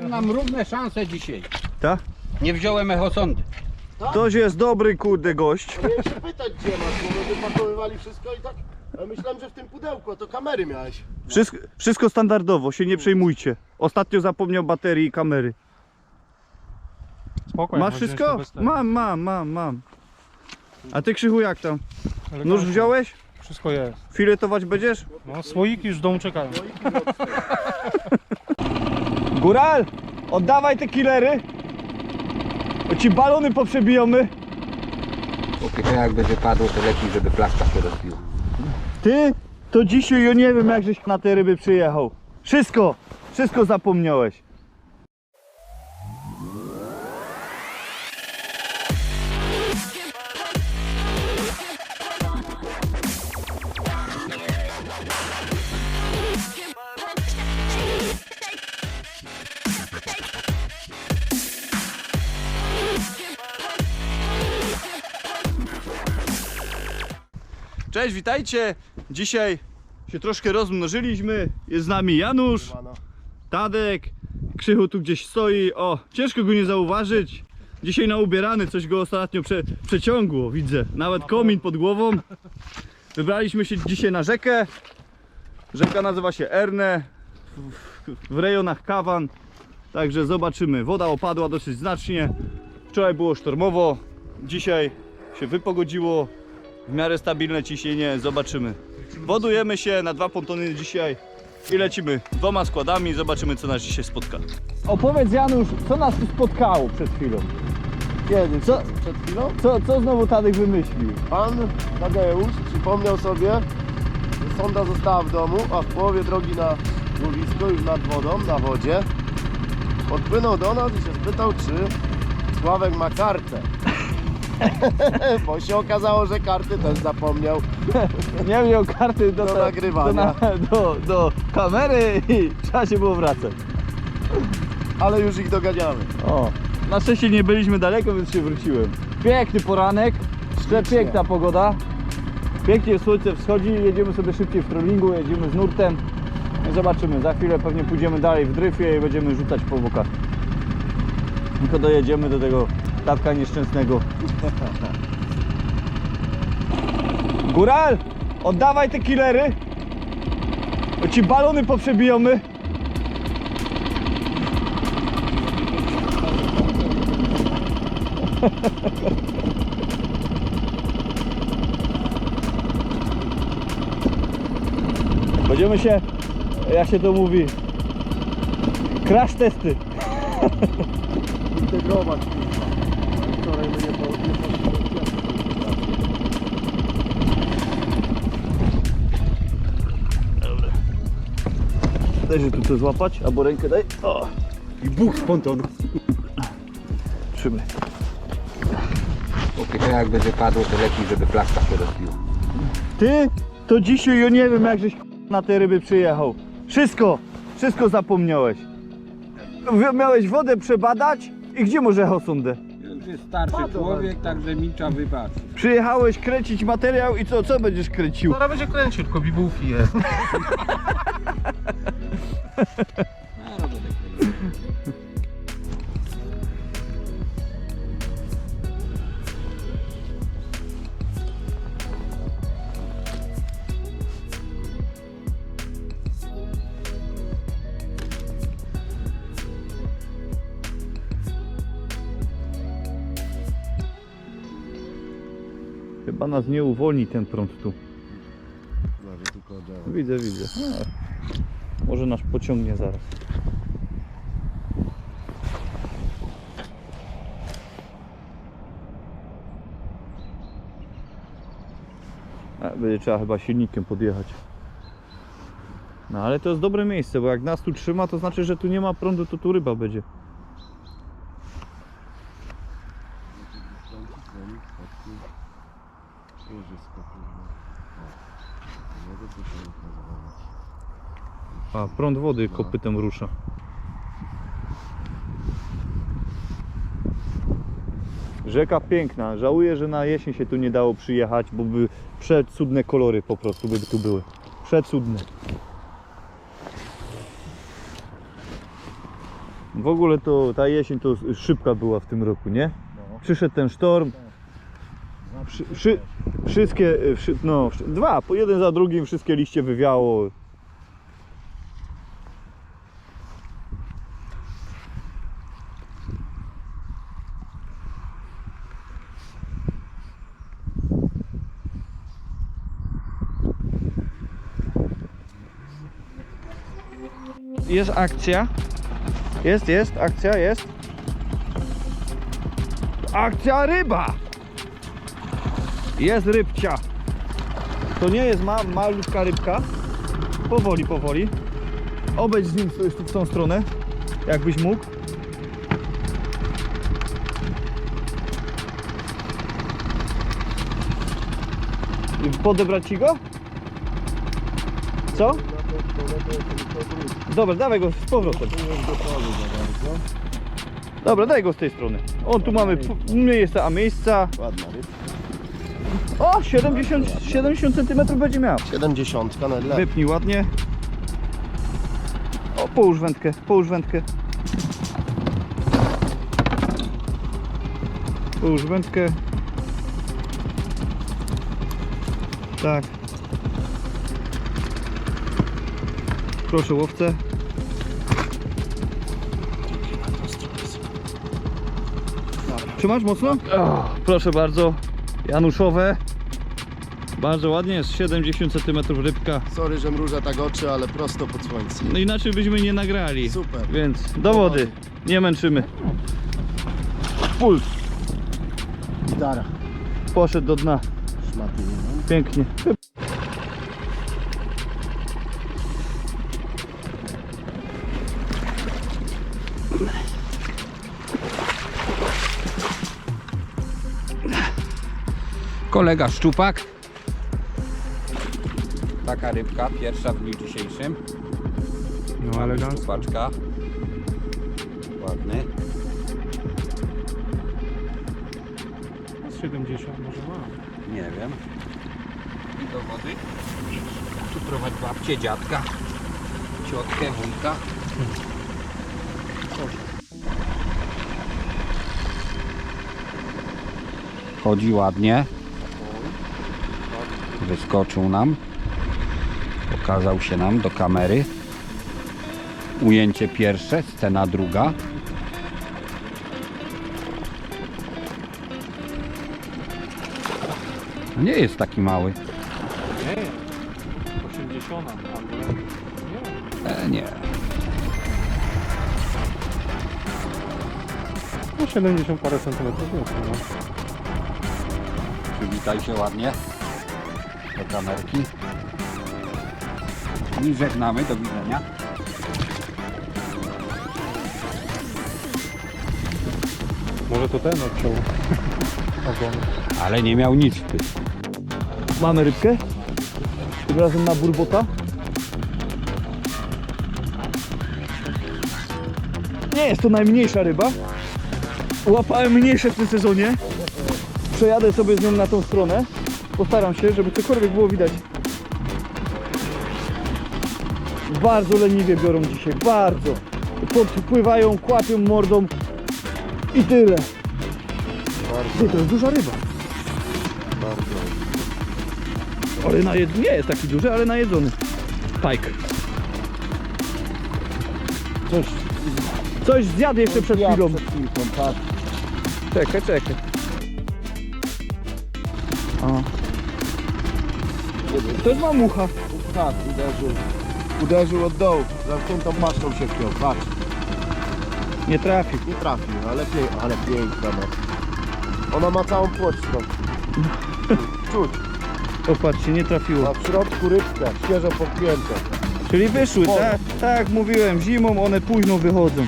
Mam równe szanse dzisiaj. Tak? Nie wziąłem echosondy. Ktoś jest dobry, kurde, gość. Miałem się pytać gdzie masz, bo my wypakowywali wszystko i tak. Ja myślałem, że w tym pudełku, a to kamery miałeś. Wszystko, wszystko standardowo, się nie przejmujcie. Ostatnio zapomniał baterii i kamery. Spoko, Masz wszystko? Mam, mam, mam, mam. A ty Krzychu jak tam? Nóż wziąłeś? Wszystko jest. Filetować będziesz? No, słoiki już w domu czekają. Góral, oddawaj te killery. Bo ci balony poprzebijamy. Póki to jak będzie padło, to lepiej, żeby flaszka się rozbiła. Ty, to dzisiaj ja nie wiem jak żeś na te ryby przyjechał. Wszystko, wszystko zapomniałeś. Cześć, witajcie. Dzisiaj się troszkę rozmnożyliśmy. Jest z nami Janusz. Tadek, Krzychu tu gdzieś stoi. O, ciężko go nie zauważyć. Dzisiaj na ubierany, coś go ostatnio prze, przeciągło, widzę. Nawet komin pod głową. Wybraliśmy się dzisiaj na rzekę. Rzeka nazywa się Erne. W, w rejonach Kawan. Także zobaczymy. Woda opadła dosyć znacznie. Wczoraj było sztormowo. Dzisiaj się wypogodziło. W miarę stabilne ciśnienie. Zobaczymy. Wodujemy się na dwa pontony dzisiaj. I lecimy dwoma składami, zobaczymy co nas dzisiaj spotka. Opowiedz Janusz, co nas tu spotkało przed chwilą? Kiedy? Co? Przed chwilą? Co, co znowu Tadek wymyślił? Pan Tadeusz przypomniał sobie, że sonda została w domu, a w połowie drogi na łowisko, już nad wodą, na wodzie, podpłynął do nas i się spytał, czy Sławek ma kartę. Bo się okazało, że karty też zapomniał. Nie wziął karty do, Do nagrywania. Do, na- do, do kamery i trzeba się było wracać. Ale już ich doganiamy. O, na szczęście nie byliśmy daleko, więc się wróciłem. Piękny poranek, jeszcze Ślicznie. piękna pogoda. Pięknie słońce wschodzi, jedziemy sobie szybciej w trollingu, jedziemy z nurtem. No i zobaczymy, za chwilę pewnie pójdziemy dalej w dryfie i będziemy rzucać po bokach. Tylko dojedziemy do tego stawka nieszczęsnego. Góral, oddawaj te killery. Bo ci balony poprzebijamy. Będziemy się, jak się to mówi, crash testy. Integrować. Daj, że tu to złapać, albo rękę daj. O. I buch z pontonu. Trzymaj. To jak będzie padło, to lepiej, żeby flaszka się rozbiła. Ty, to dzisiaj ja nie wiem jak żeś na te ryby przyjechał. Wszystko, wszystko zapomniałeś. Wy- Miałeś wodę przebadać i gdzie może osądę? Już jest starszy człowiek, także mi trzeba wybaczyć. Przyjechałeś kręcić materiał i co, co będziesz kręcił? Zaraz będzie kręcił, tylko bibułki jest. Chyba nas nie uwolni ten prąd tu. Widzę, widzę. A, może nas pociągnie zaraz. Będzie trzeba chyba silnikiem podjechać. No ale to jest dobre miejsce, bo jak nas tu trzyma, to znaczy, że tu nie ma prądu, to tu ryba będzie. A, prąd wody kopytem rusza. Rzeka piękna. Żałuję, że na jesień się tu nie dało przyjechać, bo by przecudne kolory po prostu by tu były. Przecudne. W ogóle to ta jesień to szybka była w tym roku, nie? No. Przyszedł ten sztorm. Wszy, wszy, wszystkie, y, wszy, no, dwa, po jeden za drugim wszystkie liście wywiało. Jest akcja. Jest, jest, akcja, jest. Akcja ryba! Jest rybcia. To nie jest ma, malutka rybka. Powoli, powoli. Obejdź z nim w, tą stronę, jakbyś mógł. Podebrać ci go? Co? Dobra, dawaj go z powrotem. Dobra, daj go z tej strony. O, tu mamy miejsca, a miejsca. Ładna. O, 70, 70 cm będzie miał. 70 na ile? Wypnij ładnie. O, połóż wędkę, połóż wędkę. Połóż wędkę. Tak. Proszę łowcę. Trzymasz mocno? proszę bardzo. Januszowe. Bardzo ładnie jest, 70 cm rybka. Sorry, że mrużę tak oczy, ale prosto pod słońce. No inaczej byśmy nie nagrali. Super. Więc do wody, nie męczymy. Puls, Gitara. poszedł do dna. Szmaty nie mam. Pięknie. Kolega szczupak. Taka rybka, pierwsza w dniu dzisiejszym. No elegancko. szczupaczka. Ładny. Z 70 może ma. Nie wiem. I do wody. Tu prowadź babcię, dziadka, ciotkę, wujka. Chodzi ładnie. Wyskoczył nam. Pokazał się nam do kamery. Ujęcie pierwsze, scena druga. Nie jest taki mały. Nie, 80 albo nie. E, nie. No 70 parę centymetrów więcej, no. Przywitaj się ładnie do kamerki. I żegnamy, do widzenia. Może to ten odciął ogon. Ale nie miał nic w tym. Mamy rybkę. Tym razem na burbota. Nie jest to najmniejsza ryba. Łapałem mniejsze w tym sezonie. Przejadę sobie z nią na tą stronę. Postaram się, żeby cokolwiek było widać. Bardzo leniwie biorą dzisiaj, bardzo. Podpływają, kłapią mordą i tyle. Ty, to jest duża ryba. Bardzo. Ale najedzony, nie jest taki duży, ale najedzony. Pike. Coś Coś zjadł jeszcze przed chwilą. Przed chwilką, tak. Czekaj, czekaj. O. To jest mamucha. Tak, uderzył. Uderzył od dołu. Zamkniętą paszką się wpiął. Patrz. Nie trafił. Nie trafił, ale, pie... ale piękna ma. Ona ma całą płoć w środku. Czuć. Popatrzcie, nie trafiło. A w środku rybkę, świeżo podpięte. Czyli wyszły, tak, tak jak mówiłem, zimą one późno wychodzą.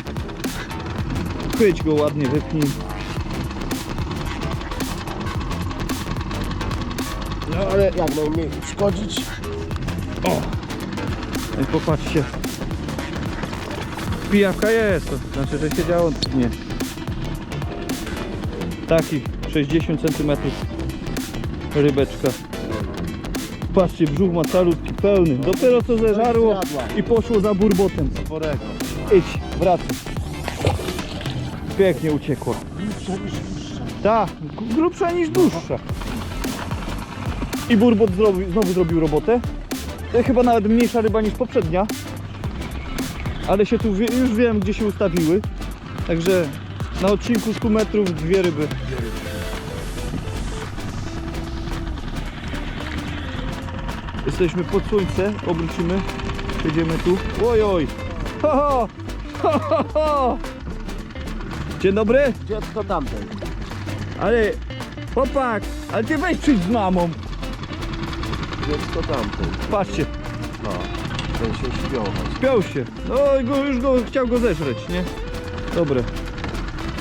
Chwyć go ładnie, wypnij. No ale jak najmniej szkodzić. I popatrzcie. Pijawka jest, to znaczy, że się działo. Nie. Taki 60 cm rybeczka. Patrzcie, brzuch ma calutki, pełny. Dopiero co zeżarło i poszło za burbotem. Sporego. Idź, wracaj. Pięknie uciekła. Tak, grubsza niż dłuższa. I burbot zrobi, znowu zrobił robotę. To chyba nawet mniejsza ryba niż poprzednia. Ale się tu wie, już wiem gdzie się ustawiły. Także na odcinku 100 metrów dwie ryby. Jesteśmy pod słońce, obrócimy. Jedziemy tu. Oj, oj. Ho, ho. Ho, ho, ho. Dzień dobry. Dziecko. Ale chłopak, ale ty weź przyjdź z mamą. Dziecko tamten. Patrzcie, No. Ten się śpią. spiął się. No i go, już go chciał go zeżreć, nie? Dobre,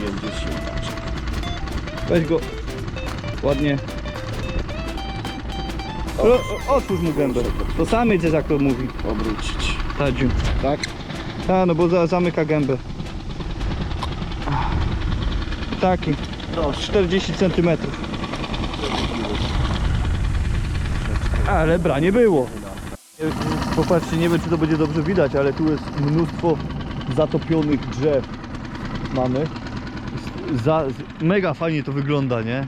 Będzie się weź go ładnie. O, o, otwórz mu gębę. To samiec jest jak to mówi. obrócić. Tadziu. Tak? A no bo za, zamyka gębę. Taki, Proszę. 40 cm. Ale branie było. Popatrzcie, nie wiem czy to będzie dobrze widać, ale tu jest mnóstwo zatopionych drzew. Mamy. Za, mega fajnie to wygląda, nie?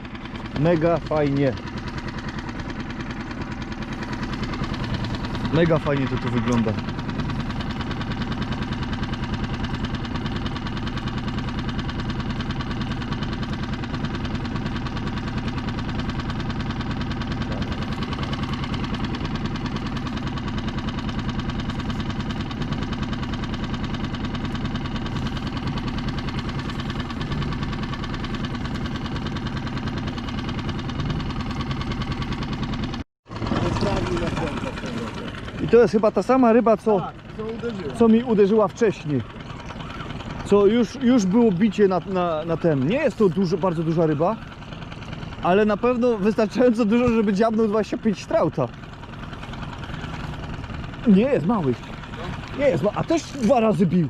Mega fajnie. Mega fajnie to tu wygląda. I to jest chyba ta sama ryba, co, Co uderzyło? co mi uderzyła wcześniej. Co już, już było bicie na, na, na ten. Nie jest to dużo, bardzo duża ryba, ale na pewno wystarczająco dużo, żeby dziabnął 25 strauta. Nie jest mały. Nie jest mały, a też dwa razy bił.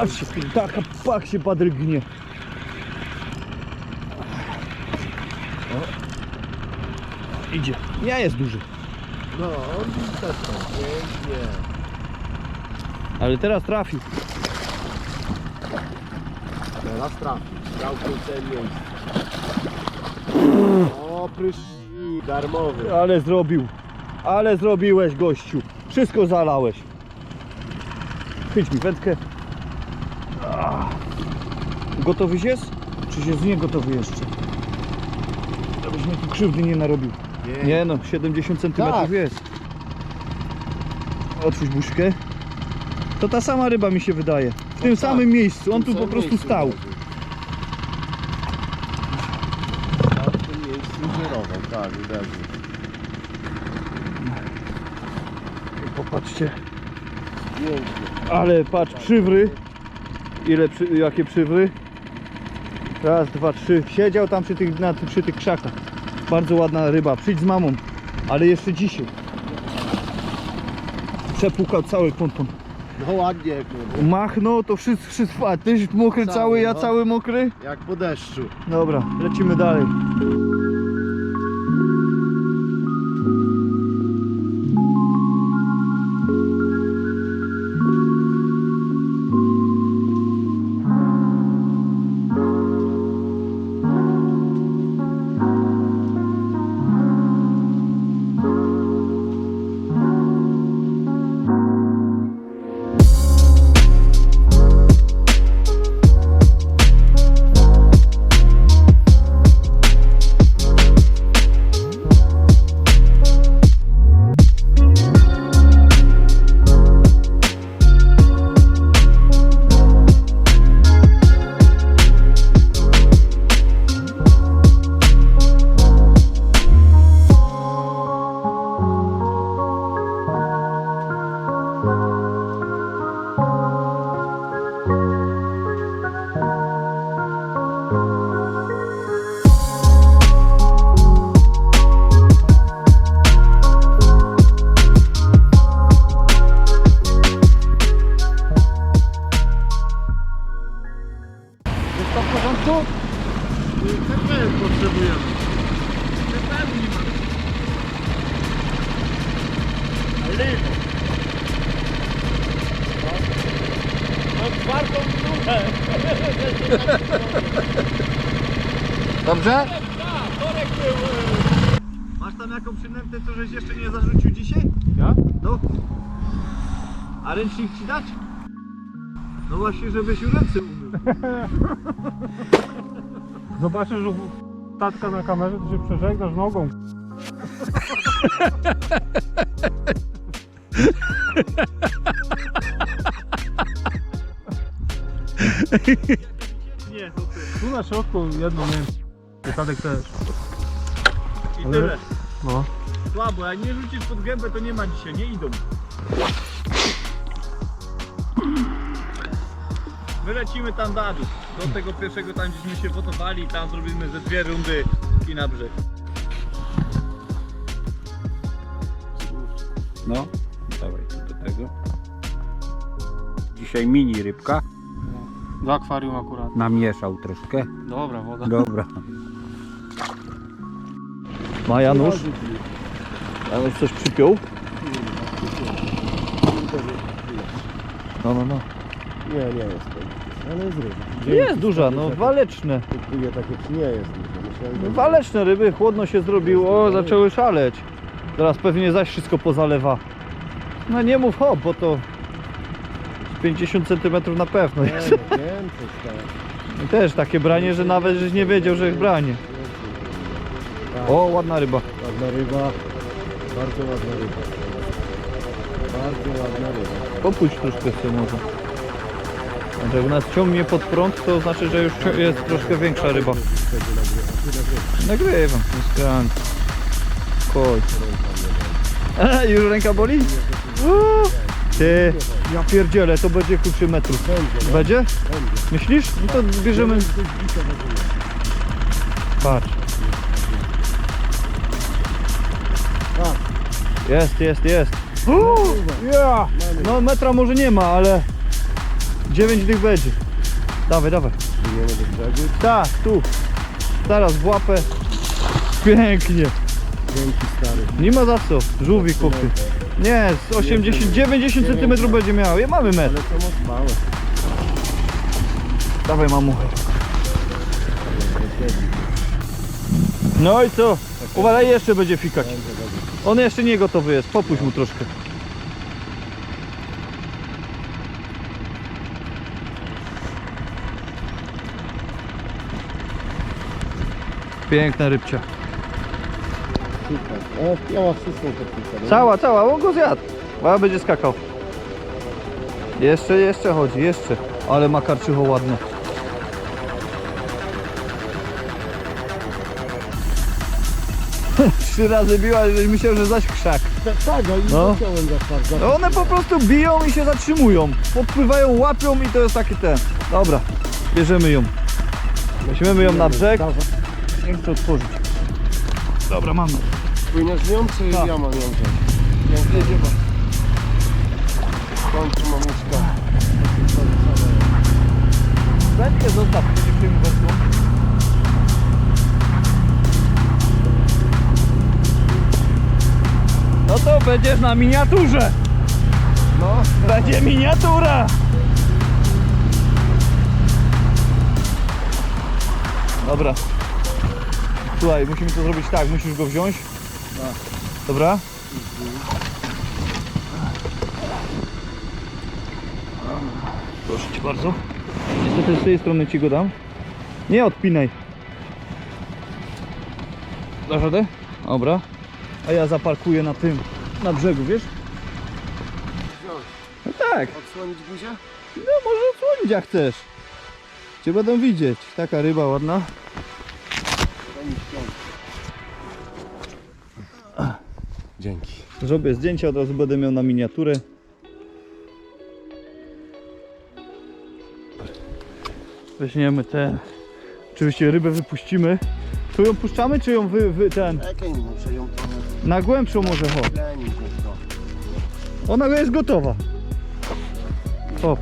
Aż się, taka pak się padrygnie. O. Idzie. Nie jest duży. No, on też tam. Pięknie. Ale teraz trafił. Teraz trafi. Dał krócej miejsce. O, prysz... Darmowy. Ale zrobił. Ale zrobiłeś gościu. Wszystko zalałeś. Chyć mi wędkę. Gotowy jest? Czy się z nie gotowy jeszcze? Żebyś mi tu krzywdy nie narobił. Nie no, 70 cm Tak. jest. Otwórz buźkę. To ta sama ryba mi się wydaje. W tym tak. samym miejscu. On tu po prostu stał. A w tym miejscu żerował, tak, uderzył. Popatrzcie. Pięknie. Ale patrz, przywry. Ile, przy, jakie przywry? Raz, dwa, trzy. Siedział tam przy tych, na, przy tych krzakach. Bardzo ładna ryba. Przyjdź z mamą. Ale jeszcze dzisiaj. Przepłukał cały ponton. No ładnie, kurde. Machnął to wszystko, wszystko. A tyś mokry cały, Cały, ja no. cały mokry. Jak po deszczu. Dobra, lecimy dalej. No. A ręcznik ci dać? No właśnie, żebyś ręce umył. Zobaczysz u tatka na kamerze, to się przeżegnasz nogą. Nie, to ty. Tu na środku jedno. I Tadek też. I Ale- tyle. No. Słabo, jak nie rzucisz pod gębę, to nie ma dzisiaj, nie idą. Wylecimy tam dół. Do tego pierwszego tam gdzieśmy się fotowali i tam zrobimy ze dwie rundy i na brzeg. No, dawaj tu do tego. Dzisiaj mini rybka. Do akwarium akurat. Namieszał troszkę. Dobra, woda. Dobra. Ma Janusz? Janusz coś przypiął? No, no, no. Nie, nie jest to. Ale jest ryba. Jest duża, no waleczne. Takie, czy nie jest duża. Myślałem, że... Waleczne ryby, chłodno się zrobiło, zaczęły szaleć. Teraz pewnie zaś wszystko pozalewa. No nie mów hop, bo to z 50 cm na pewno Nie, jest. no, więcej. I też takie branie, że nawet żeś nie wiedział, że ich branie. Tak, O, ładna ryba. ładna ryba. Bardzo ładna ryba. Bardzo ładna ryba. Popuść troszkę sobie może. Znaczy, Jak nas ciągnie pod prąd, to znaczy, że już jest troszkę większa ryba. Nagrywam, grand. Koj. A, już ręka boli? Ty, ja pierdzielę, to będzie krótszy metrów. Będzie? będzie. Myślisz? No to bierzemy... Patrz. Jest, jest, jest. Uuu, ja. No metra może nie ma, ale 9 dych będzie. Dawaj, dawaj. Płyniemy do brzegu. Tak, tu. Zaraz w łapę. Pięknie. Dzięki stary. Nie ma za co. Żółwik kupię. Nie, z 80, 90 cm będzie miał. Ja mamy metr. Ale to moc małe. Dawaj mamu. No i co? Uważaj, jeszcze będzie fikać. On jeszcze nie gotowy jest. Popuść mu troszkę. Piękna rybcia. Super. Wszystko. Cała, cała, on go zjadł. A będzie skakał. Jeszcze, jeszcze chodzi, jeszcze. Ale ma karczycho ładne. Trzy razy biła, żeś myślał, że zaś krzak. Tak, tak, no i No. no. chciałem za No one po prostu biją i się zatrzymują. Podpływają, łapią i to jest taki ten. Dobra, bierzemy ją. Weźmiemy ją na brzeg. Nie chcę otworzyć. Dobra, mamy. Płyniesz z nią, czy Tak. ja mam ją wziąć? Jedziemy. W końcu mamuszka. Wędkę zostaw, będzie tym wędką. No to będziesz na miniaturze. No, Będzie miniatura. Dobra. Słuchaj, musimy to zrobić tak, musisz go wziąć. Dobra? Proszę Cię bardzo. Niestety z tej strony Ci go dam. Nie odpinaj. Dasz radę? Dobra. A ja zaparkuję na tym, na brzegu, wiesz? No tak. Odsłonić buzię? No może odsłonić jak chcesz. Cię będą widzieć. Taka ryba ładna. Dzięki. Zrobię zdjęcia, od razu będę miał na miniaturę. Weźmiemy te. Oczywiście rybę wypuścimy. Tu ją puszczamy, czy ją wy, wy ten. Muszę ją Na głębszą może tylko. Ona jest gotowa. O.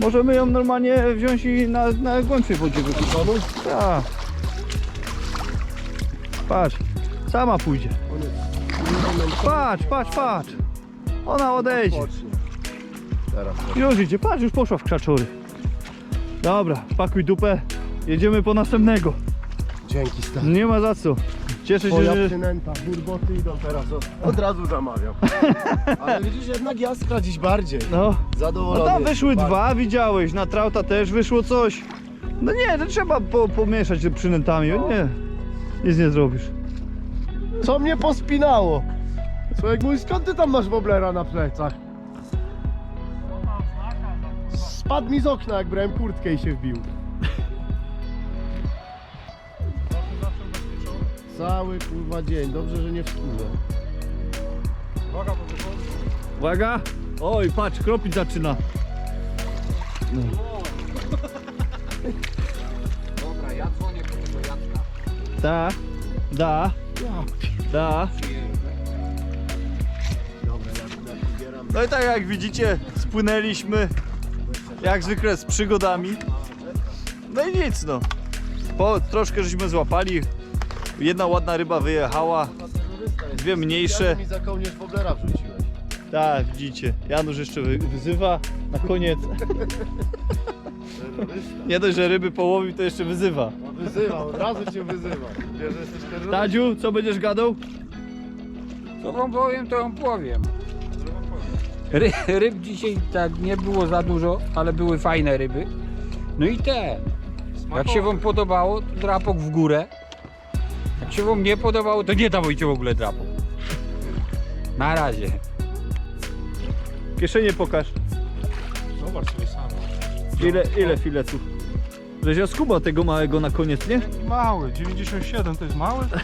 Możemy ją normalnie wziąć i na, na głębszej wodzie wypuszczamy. Tak. Patrz. Sama pójdzie. Patrz, patrz, patrz. Ona odejdzie. Już idzie, patrz, już poszła w krzaczory. Dobra, pakuj dupę. Jedziemy po następnego. Dzięki stary. Nie ma za co. Cieszę się, Moja że... przynęta, burboty idą teraz. Od, od razu zamawiam. Ale widzisz, jednak jaskra dziś bardziej. No, no Zadowolony. tam wyszły dwa, widziałeś, na trauta też wyszło coś. No nie, to trzeba po, pomieszać z przynętami, nie. Nic nie zrobisz. Co mnie pospinało? Człowiek mój, skąd ty tam masz woblera na plecach? Spadł mi z okna, jak brałem kurtkę i się wbił. Cały kurwa dzień, dobrze, że nie w skórze. Uwaga! Oj, patrz, kropić zaczyna. Dobra, ja dzwonię tego Jacka. Da, da, da. No i tak jak widzicie, spłynęliśmy jak zwykle z przygodami. No i nic no. Po, troszkę żeśmy złapali. Jedna ładna ryba wyjechała. Dwie mniejsze. Ja mi za kołnierz woblera wrzuciłeś. Tak, widzicie. Janusz jeszcze wy- wyzywa na koniec. Terrorysta. Nie dość, że ryby połowił, to jeszcze wyzywa. No, Wyzywa, od razu cię wyzywa. Wiesz, że jesteś terrorystą. Tadziu, co będziesz gadał? Co wam powiem, to wam powiem. Ry, ryb dzisiaj tak nie było za dużo, ale były fajne ryby. No i te. Jak się wam podobało, to drapok w górę. Jak się wam nie podobało, to nie dawajcie w ogóle drapok. Na razie. Kieszenie pokaż. Zobacz sobie sam. Ile, ile filetów? Żeś ja skuba tego małego na koniec, nie? Mały, 97 to jest mały?